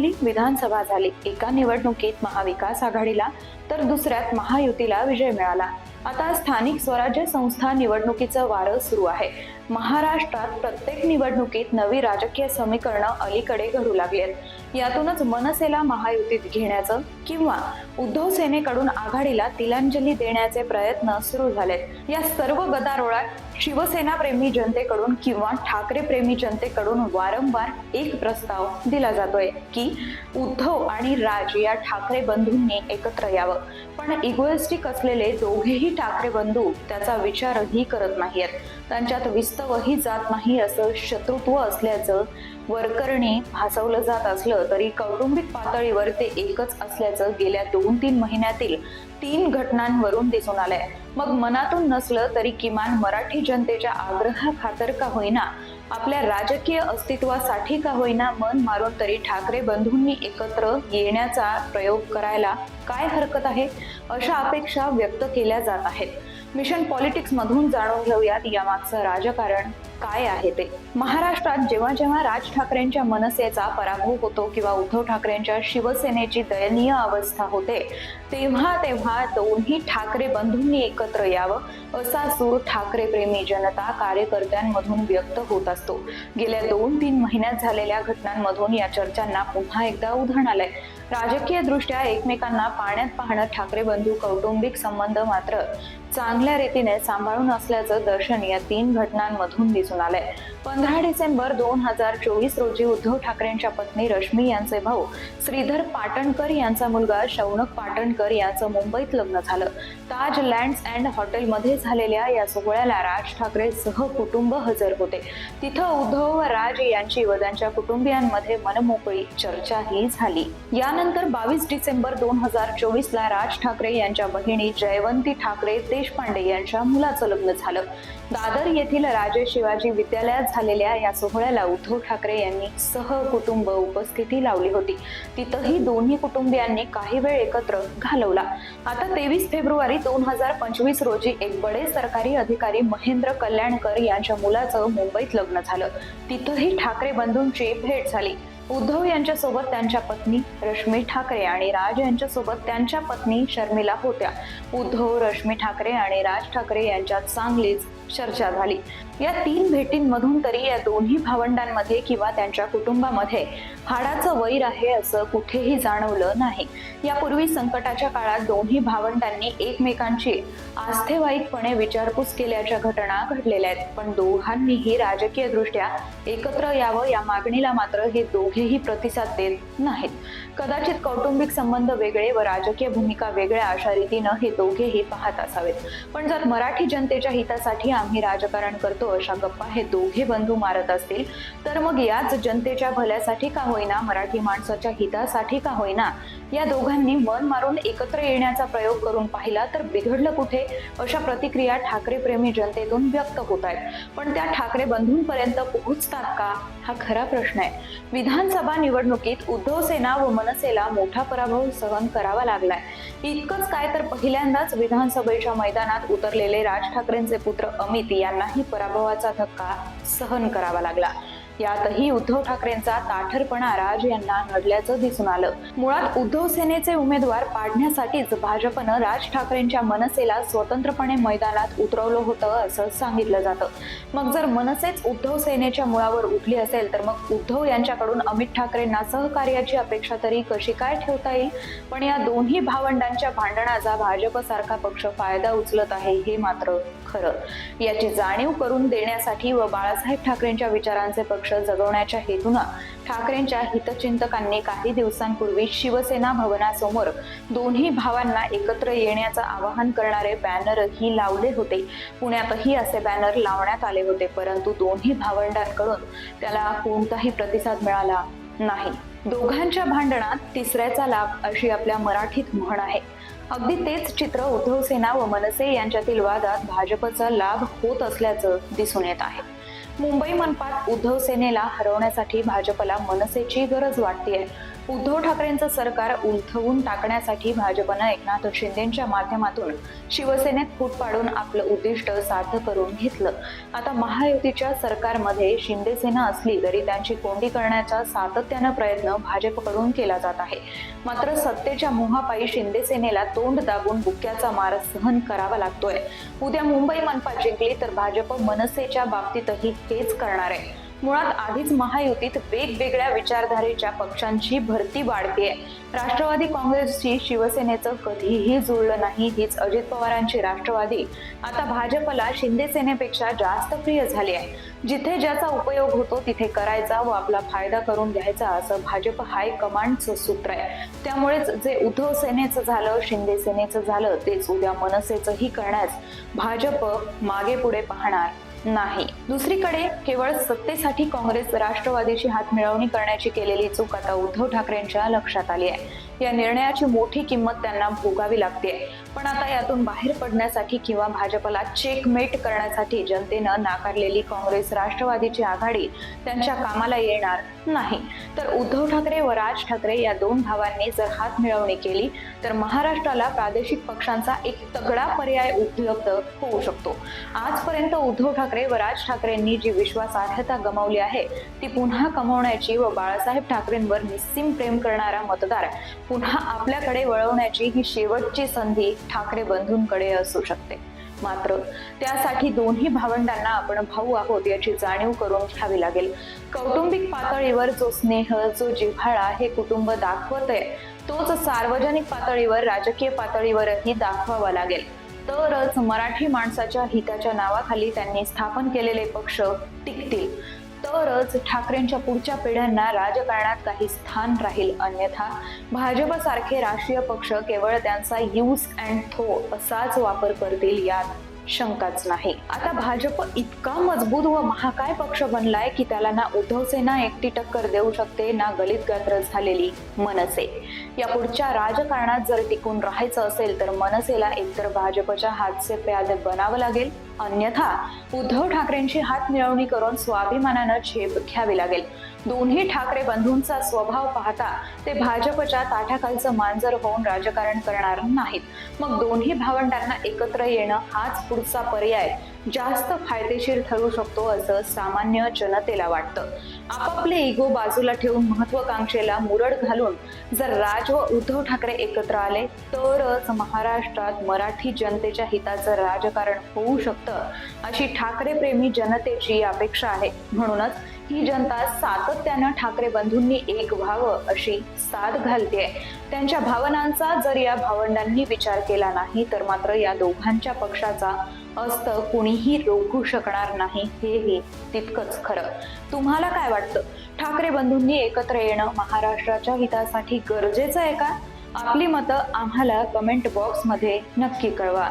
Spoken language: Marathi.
साली विधानसभा झाली. एका निवडणुकीत महाविकास आघाडीला तर दुसऱ्यात महायुतीला विजय मिळाला. आता स्थानिक स्वराज्य संस्था निवडणुकीचं वारं सुरू आहे. महाराष्ट्रात प्रत्येक निवडणुकीत नवी राजकीय समीकरणं अलीकडे घडू लागली आहेत. यातूनच मनसेला महायुतीत घेण्याचं किंवा उद्धव सेनेकडून आघाडीला तिलांजली देण्याचे प्रयत्न सुरू झालेत. या सर्व गदारोळात शिवसेना प्रेमी जनतेकडून किंवा ठाकरे प्रेमी जनतेकडून वारंवार एक प्रस्ताव दिला जातोय की उद्धव आणि राज या ठाकरे बंधूंनी एकत्र यावं. पण इगोइस्टिक असलेले दोघेही ठाकरे बंधू त्याचा विचारही करत नाहीयेत. त्यांच्यात विस्तवही जात नाही असं शत्रुत्व असल्याचं वरकरणी भासवलं जात असलं तरी कौटुंबिक पातळीवर ते एकच असल्याचं गेल्या दोन तीन महिन्यातील तीन घटनांवरून दिसून आलंय. मग मनातून नसलं तरी किमान मराठी जनतेच्या आग्रहा खातर का होईना? आपल्या राजकीय अस्तित्वासाठी का होईना मन मारून तरी ठाकरे बंधूंनी एकत्र येण्याचा प्रयोग करायला काय हरकत आहे? अशा अपेक्षा व्यक्त केल्या जात आहेत. मिशन पॉलिटिक्स मधून जाणून घेऊयात यामागचं राजकारण. काय आहे ते? महाराष्ट्रात जेव्हा जेव्हा राज ठाकरेंच्या मनसेचा पराभव होतो किंवा उद्धव ठाकरेंच्या शिवसेनेची दयनीय अवस्था होते तेव्हा तेव्हा दोन्ही ठाकरे बंधूंनी एकत्र यावं असा सूर ठाकरे प्रेमी जनता कार्यकर्त्यांमधून व्यक्त होत असतो. गेल्या दोन तीन महिन्यात झालेल्या घटनांमधून या चर्चांना पुन्हा एकदा उधाण आलंय. राजकीय दृष्ट्या एकमेकांना पाण्यात पाहणं ठाकरे बंधू कौटुंबिक संबंध मात्र चांगल्या रीतीने सांभाळून असल्याचं दर्शन या तीन घटनांमधून दिसून दिसून आलंय पंधरा डिसेंबर दोन हजार चोवीस रोजी उद्धव ठाकरेंच्या पत्नी रश्मी यांचे भाऊ श्रीधर पाटणकर यांचा मुलगा शौनक पाटणकर यांचं मुंबईत लग्न झालं. ताज लँड्स अँड हॉटेलमध्ये झालेल्या या सोहळ्याला राज ठाकरे सहकुटुंब हजर होते. तिथं उद्धव व राज यांची व त्यांच्या कुटुंबियांमध्ये मनमोकळी चर्चाही झाली. यानंतर बावीस डिसेंबर दोन हजार चोवीस ला राज ठाकरे यांच्या बहिणी जयवंती ठाकरे देशपांडे यांच्या मुलाचं लग्न झालं. दादर येथील राजे शिवाजी विद्यालयात झालेल्या या सोहळ्याला उद्धव ठाकरे यांनी सहकुटुंब उपस्थिती लावली होती. तिथंही दोन्ही कुटुंबियांनी काही वेळ एकत्र घालवला. आता तेवीस फेब्रुवारी दोन हजार पंचवीस रोजी एक बडे सरकारी अधिकारी महेंद्र कल्याणकर यांच्या मुलाचं मुंबईत लग्न झालं. तिथंही ठाकरे बंधूंची भेट झाली. उद्धव यांच्यासोबत त्यांच्या पत्नी रश्मी ठाकरे आणि राज यांच्यासोबत त्यांच्या पत्नी शर्मिला होत्या. उद्धव रश्मी ठाकरे आणि राज ठाकरे यांच्यात चांगलीच चर्चा झाली. या तीन भेटींमधून तरी या दोन्ही भावंडांमध्ये किंवा त्यांच्या कुटुंबामध्ये हाडाचं वैर आहे असं कुठेही जाणवलं नाही. यापूर्वी संकटाच्या काळात दोन्ही भावंडांनी एकमेकांची आस्थेवाईकपणे विचारपूस केल्याच्या घटना घडलेल्या आहेत. पण दोघांनीही राजकीय दृष्ट्या एकत्र यावं या मागणीला मात्र हे दोघेही प्रतिसाद देत नाहीत. कदाचित कौटुंबिक संबंध वेगळे व राजकीय भूमिका वेगळ्या अशा रीतीनं हे दोघेही पाहत असावेत. पण जर मराठी जनतेच्या हितासाठी आम्ही राजकारण करतो अशा गप्पा हे दोघे बंधू मारत असतील तर मग याच जनतेच्या भल्यासाठी का होईना मराठी माणसाच्या हितासाठी का होईना? या दोघांनी मन मारून एकत्र येण्याचा प्रयोग करून पाहिला तर बिघडलं कुठे? अशा प्रतिक्रिया ठाकरे प्रेमी जनतेतून व्यक्त होत आहेत. पण त्या ठाकरे बंधूंपर्यंत पोहोचतात का? हा खरा प्रश्न आहे. विधानसभा निवडणुकीत उद्धव सेना व मनसेला मोठा पराभव सहन करावा लागलाय. इतकंच काय तर पहिल्यांदाच विधानसभेच्या मैदानात उतरलेले राज ठाकरेंचे पुत्र अमित यांनाही पराभवाचा धक्का सहन करावा लागला. यातही उद्धव ठाकरेंचा ताठरपणा राज यांना नडल्याचं दिसून आलं. मुळात उद्धव सेनेचे उमेदवार पाडण्यासाठीच भाजपनं राज ठाकरेंच्या मनसेला स्वतंत्रपणे मैदानात उतरवलं होतं असं सांगितलं जातं. मग जर मनसेच उद्धव सेनेच्या मुळावर उठली असेल तर मग उद्धव यांच्याकडून अमित ठाकरेंना सहकार्याची अपेक्षा तरी कशी काय ठेवता येईल? पण या दोन्ही भावंडांच्या भांडणाचा भाजपसारखा पक्ष फायदा उचलत आहे हे मात्र खरं. याची जाणीव करून देण्यासाठी व बाळासाहेब ठाकरेंच्या विचारांचे पक्ष जगवण्याच्या हेतूनं ठाकरेंच्या हितचिंतकांनी काही दिवसांपूर्वी शिवसेना भवनासमोर दोन्ही भावांना एकत्र येण्याचं आवाहन करणारे बॅनरही लावले होते. पुण्यातही असे बॅनर लावण्यात आले होते परंतु दोन्ही भावंडांकडून त्याला कोणताही प्रतिसाद मिळाला नाही. दोघांच्या भांडणात तिसऱ्याचा लाभ अशी आपल्या मराठीत म्हण आहे. अगदी तेच चित्र उद्धव सेना व मनसे यांच्यातील वादात भाजपचा लाभ होत असल्याचं दिसून येत आहे. मुंबई मनपात उद्धव सेनेला हरवण्यासाठी भाजपला मनसेची गरज वाटते उद्धव ठाकरेंचं सरकार उलथवून टाकण्यासाठी भाजपनं एकनाथ शिंदेच्या माध्यमातून शिवसेनेत फूट पाडून आपलं उद्दिष्ट साध्य करून घेतलं. आता महायुतीच्या सरकारमध्ये शिंदेसेना असली तरी त्यांची कोंडी करण्याचा सातत्यानं प्रयत्न भाजपकडून केला जात आहे. मात्र सत्तेच्या मोहापायी शिंदेसेनेला तोंड दाबून बुक्क्याचा मार सहन करावा लागतोय. उद्या मुंबई मनपा जिंकली तर भाजप मनसेच्या बाबतीतही हेच करणार आहे. मुळात आधीच महायुतीत वेगवेगळ्या विचारधारेच्या पक्षांची भरती वाढतेय. राष्ट्रवादी काँग्रेसशी शिवसेनेचं कधीही जुळलं नाही हीच अजित पवारांची राष्ट्रवादी. आता भाजपला शिंदे सेनेपेक्षा जास्त प्रिय झाली आहे. जिथे ज्याचा उपयोग होतो तिथे करायचा व आपला फायदा करून घ्यायचा असं भाजप हायकमांडचं सूत्र आहे. त्यामुळेच जे उद्धव सेनेचं झालं शिंदे सेनेचं झालं तेच उद्या मनसेचंही करण्यास भाजप मागे पुढे पाहणार. नाही. दुसरीकडे केवळ सत्तेसाठी काँग्रेस राष्ट्रवादीची हातमिळवणी करण्याची केलेली चूक आता उद्धव ठाकरेंच्या लक्षात आली आहे. या निर्णयाची मोठी किंमत त्यांना भोगावी लागते. पण आता यातून बाहेर पडण्यासाठी किंवा भाजपला चेकमेट करण्यासाठी जनतेनं नाकारलेली काँग्रेस राष्ट्रवादीची आघाडी त्यांच्या कामाला येणार नाही. तर उद्धव ठाकरे व राज ठाकरे या दोन भावांनी जर हात मिळवणी केली तर महाराष्ट्राला प्रादेशिक पक्षांचा एक तगडा पर्याय उपलब्ध होऊ शकतो. आजपर्यंत उद्धव ठाकरे व राज ठाकरेंनी जी विश्वासार्हता गमावली आहे ती पुन्हा कमवण्याची व बाळासाहेब ठाकरेंवर निस्सीम प्रेम करणारा मतदार पुन्हा आपल्याकडे वळवण्याची ही शेवटची संधी ठाकरे बंधूंकडे असू शकते. मात्र त्यासाठी दोन्ही भावंडांना आपण भाऊ आहोत याची जाणीव करून घ्यावी लागेल. कौटुंबिक पातळीवर जो स्नेह जो जिव्हाळा हे कुटुंब दाखवत आहे तोच सार्वजनिक पातळीवर राजकीय पातळीवरही दाखवावा लागेल. तरच मराठी माणसाच्या हिताच्या नावाखाली त्यांनी स्थापन केलेले पक्ष टिकतील. तरच ठाकरेंच्या पुढच्या पिढ्यांना राजकारणात काही स्थान राहील. अन्यथा भाजपसारखे राष्ट्रीय पक्ष केवळ त्यांचा यूज अँड थो असाच वापर करतील यात शंकाच नाही. आता भाजप इतका मजबूत व महाकाय पक्ष बनलाय की त्याला ना उद्धव सेना एकटी टक्कर देऊ शकते ना गलित गात्र झालेली मनसे. या पुढच्या राजकारणात जर टिकून राहायचं असेल तर मनसेला एकतर भाजपच्या हातचे प्याद बनावं लागेल. अन्यथा उद्धव ठाकरेंची हात मिळवणी करून स्वाभिमानानं झेप घ्यावी लागेल. दोन्ही ठाकरे बंधूंचा स्वभाव पाहता ते भाजपच्या ताठाखालचं मांजर होऊन राजकारण करणार नाहीत. मग दोन्ही भावंडांना एकत्र येणं हाच पुढचा पर्याय. जास्त फायदेशीर ठरू शकतो असं सामान्य जनतेला वाटतं. आपापले इगो बाजूला ठेवून महत्वाकांक्षेला मुरड घालून जर राज व उद्धव ठाकरे एकत्र आले तरच महाराष्ट्रात मराठी जनतेच्या हिताचं राजकारण होऊ शकतं अशी ठाकरे प्रेमी जनतेची अपेक्षा आहे. म्हणूनच ही जनता सातत्यानं ठाकरे बंधूंनी एक व्हावं अशी साथ घालते त्यांच्या भावनांचा जर या भावंडांनी विचार केला नाही तर मात्र या दोघांच्या पक्षाचा अस्त कुणीही रोखू शकणार नाही हेही तितकंच खरं. तुम्हाला काय वाटतं? ठाकरे बंधूंनी एकत्र येणं महाराष्ट्राच्या हितासाठी गरजेचं आहे का? आपली मतं आम्हाला कमेंट बॉक्समध्ये नक्की कळवा.